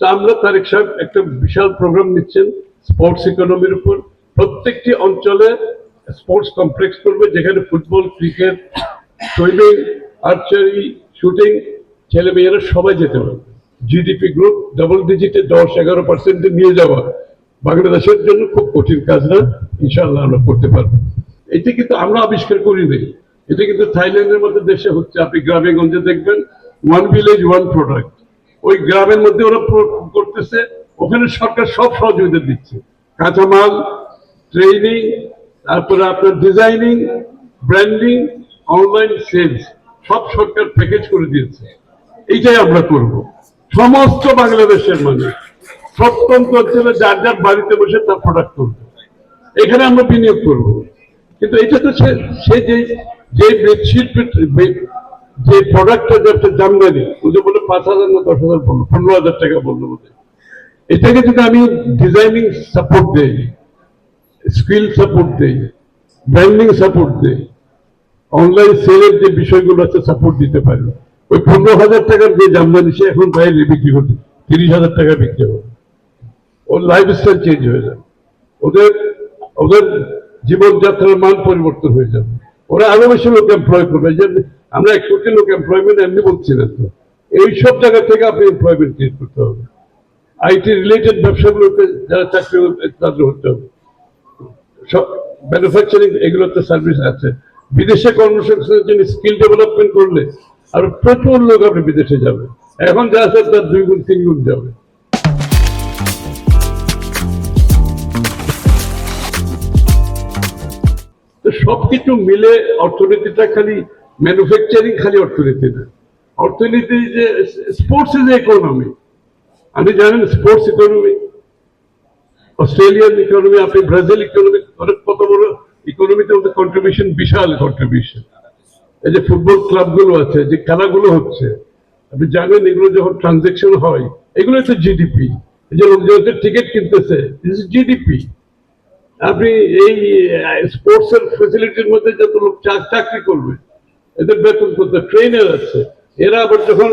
তো আমরা তারেক সাহেব একটা বিশাল প্রোগ্রাম নিচ্ছেন স্পোর্টস ইকোনমির উপর। প্রত্যেকটি অঞ্চলে স্পোর্টস কমপ্লেক্স করবে, যেখানে football cricket swimming archery shooting ছেলে মেয়েরা সবাই যেতে পারবে। জিডিপি গ্রুপ ডাবল ডিজিটে দশ, এগারো পার্সেন্টে নিয়ে যাওয়া। বাংলাদেশের জন্য খুব কঠিন কাজ না ইনশাল্লাহ আমরা করতে পারব। এটি কিন্তু আমরা আবিষ্কার করি নাই। এটা কিন্তু থাইল্যান্ডের মধ্যে দেশে হচ্ছে। আপনি গ্রামে গঞ্জে দেখবেন ওয়ান ভিলেজ ওয়ান প্রোডাক্ট ওই গ্রামের মধ্যে ওরা করতেছে, ওখানে সরকার সব সহযোগিতা দিচ্ছে। কাঁচামাল ট্রেনিং তারপরে আপনার ডিজাইনিং ব্র্যান্ডিং অনলাইন সেলস সব সরকার প্যাকেজ করে দিয়েছে। এইটাই আমরা করব। সমস্ত বাংলাদেশের মানুষ প্রত্যন্ত অঞ্চলে যার যার বাড়িতে বসে তার প্রোডাক্ট করবে। এখানে আমরা বিনিয়োগ করব। কিন্তু এটা তো সে যে যে মৃৎশিল্পী যে প্রোডাক্টটা যে একটা জামদানি ও যে বলে পাঁচ হাজার না দশ হাজার বলল, পনেরো হাজার টাকা বলল বোধ এটাকে যদি আমি ডিজাইনিং সাপোর্ট দেই স্কিল সাপোর্ট দেই ব্র্যান্ডিং সাপোর্ট দেই অনলাইন সেলের যে বিষয়গুলো আছে সাপোর্ট দিতে পারি। ওই পনেরো হাজার টাকার যে জামদানি সে এখন বাইরে বিক্রি করতে তিরিশ হাজার টাকা বিক্রি হবে। ওর লাইফ স্টাইল চেঞ্জ হয়ে যাবে। ওদের ওদের জীবনযাত্রার মান পরিবর্তন হয়ে যাবে। ওরা আরও বেশি লোক এমপ্লয় করবে। আমরা এক কোটি লোক এমপ্লয়মেন্ট এমনি বলছি না তো। এই সব জায়গা থেকে আপনি এমপ্লয়মেন্ট ক্রিয়েট করতে হবে। আইটি রিলেটেড ব্যবসাগুলোতে যারা চাকরি তাদের হতে হবে। সব ম্যানুফ্যাকচারিং এগুলোতে সার্ভিস আছে। বিদেশে কর্মসংস্থানের জন্য স্কিল ডেভেলপমেন্ট করলে আর প্রচুর লোক আপনি বিদেশে যাবে। এখন যা আছে তার দুই গুণ, তিন গুণ যাবে। সবকিছু মিলে অর্থনীতিটা খালি ম্যানুফ্যাকচারিং খালি অর্থনীতি না। অর্থনীতি যে স্পোর্টস ইজ ইকোনমি আপনি জানেন স্পোর্টস ইকোনমি অস্ট্রেলিয়ান ইকোনমি আপনি ব্রাজিল ইকোনমি অনেক কত বড় ইকোনমিতে ওদের কন্ট্রিবিউশন বিশাল কন্ট্রিবিউশন এই যে ফুটবল ক্লাবগুলো আছে, যে খেলাগুলো হচ্ছে, আপনি জানেন এগুলো যখন ট্রানজেকশন হয়, এগুলো তো জিডিপি এই যে লোকজন টিকিট কিনতেছে জিডিপি আপনি এই স্পোর্টস এর ফেসিলিটির মধ্যে যত লোক চাকরি করবে এদের বেতন করতে ট্রেনার আছে এরা আবার যখন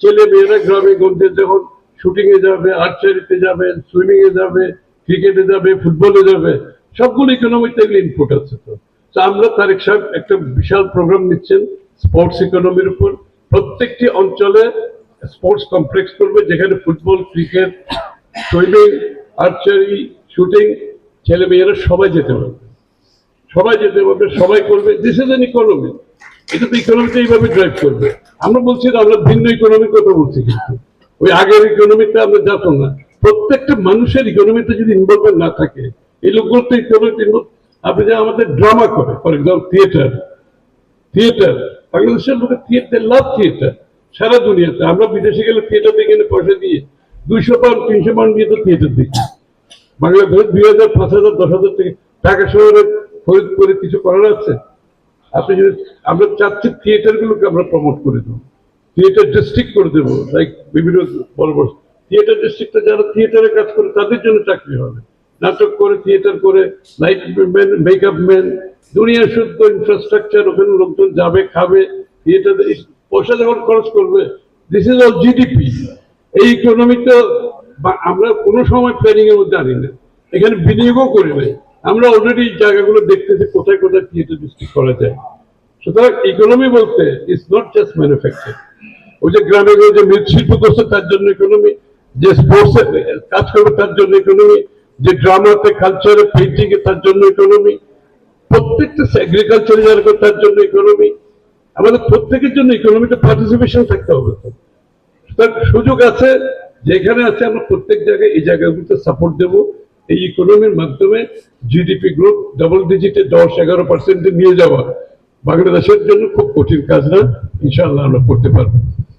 ছেলে মেয়েরা গ্রামে গঞ্জে যখন শুটিং এ যাবে আর্চারিতে যাবে সুইমিং এ যাবে ক্রিকেটে যাবে ফুটবলে যাবে, সবগুলো ইকোনমিতে ইনপুট আছে তো। আমরা তারেক সাহেব একটা বিশাল প্রোগ্রাম নিচ্ছেন স্পোর্টস ইকোনমির উপর। প্রত্যেকটি অঞ্চলে স্পোর্টস কমপ্লেক্স করবে, যেখানে football cricket swimming archery shooting ছেলে মেয়েরা সবাই যেতে পারবে। সবাই যেতে পারবে সবাই করবে দিস ইজ এন ইকোনমি এটা তো ইকোনমিতে এইভাবে ড্রাইভ করবে। আমরা বলছি আমরা ভিন্ন ইকোনমির কথা বলছি কিন্তু। ওই আগের ইকোনমিতে আমরা যাতাম না। প্রত্যেকটা মানুষের ইকোনমিতে যদি ইনভলভমেন্ট না থাকে, এই লোকগুলো তো ইকোনমিতে আপনি যে আমাদের ড্রামা করে ফর এক্সাম্পল থিয়েটার থিয়েটার বাংলাদেশের লোকের থিয়েটার লাভ থিয়েটার সারা দুনিয়াতে। আমরা বিদেশে গেলে থিয়েটার এনে পয়সা দিয়ে। দুইশো পাউন্ড তিনশো পাউন্ড দিয়ে তো থিয়েটার দেখি। বাংলাদেশ দুই হাজার, পাঁচ হাজার, দশ হাজার থেকে ঢাকা শহরে ফরিদপুরে কিছু করার আছে? আপনি যদি, আমরা চাচ্ছি থিয়েটার গুলোকে আমরা প্রমোট করে দেবো। থিয়েটার ডিস্ট্রিক্ট করে দেবো লাইক বিভিন্ন বড় বড় থিয়েটার ডিস্ট্রিক্টে যারা থিয়েটারে কাজ করে, তাদের জন্য চাকরি হবে। নাটক করে থিয়েটার করে লাইট ম্যান মেকআপ ম্যান দুনিয়া শুদ্ধ ইনফ্রাস্ট্রাকচার ওখানে লোকজন যাবে, খাবে থিয়েটার পয়সা যখন খরচ করবে দিস ইজ অল জিডিপি এই ইকোনমিতে আমরা কোনো সময় প্ল্যানিং এর মধ্যে আনি না। এখানে বিনিয়োগও করি নাই। আমরা অলরেডি জায়গাগুলো দেখতেছি, কোথায় কোথায় থিয়েটার ডিস্ট্রিক্ট করা যায়। সুতরাং ইকোনমি বলতে ইটস নট জাস্ট ম্যানুফ্যাকচার ওই যে গ্রামে যে মৃৎশিল্প করছে, তার জন্য ইকোনমি যে স্পোর্টস কাজ করবে, তার জন্য ইকোনমি যে ড্রামাতে কালচারে পেন্টিং এ তার জন্য ইকোনমি প্রত্যেকটা এগ্রিকালচারে যারা করে, তার জন্য ইকোনমি আমাদের প্রত্যেকের জন্য ইকোনমিতে পার্টিসিপেশন থাকতে হবে। সুতরাং সুযোগ আছে, যেখানে আছে আমরা প্রত্যেক জায়গায় এই জায়গাগুলোতে সাপোর্ট দেব। এই ইকোনমির মাধ্যমে জিডিপি গ্রোথ ডাবল ডিজিটে দশ, এগারো পার্সেন্টে নিয়ে যাওয়া বাংলাদেশের জন্য খুব কঠিন কাজ না? ইনশাল্লাহ আমরা করতে পারব।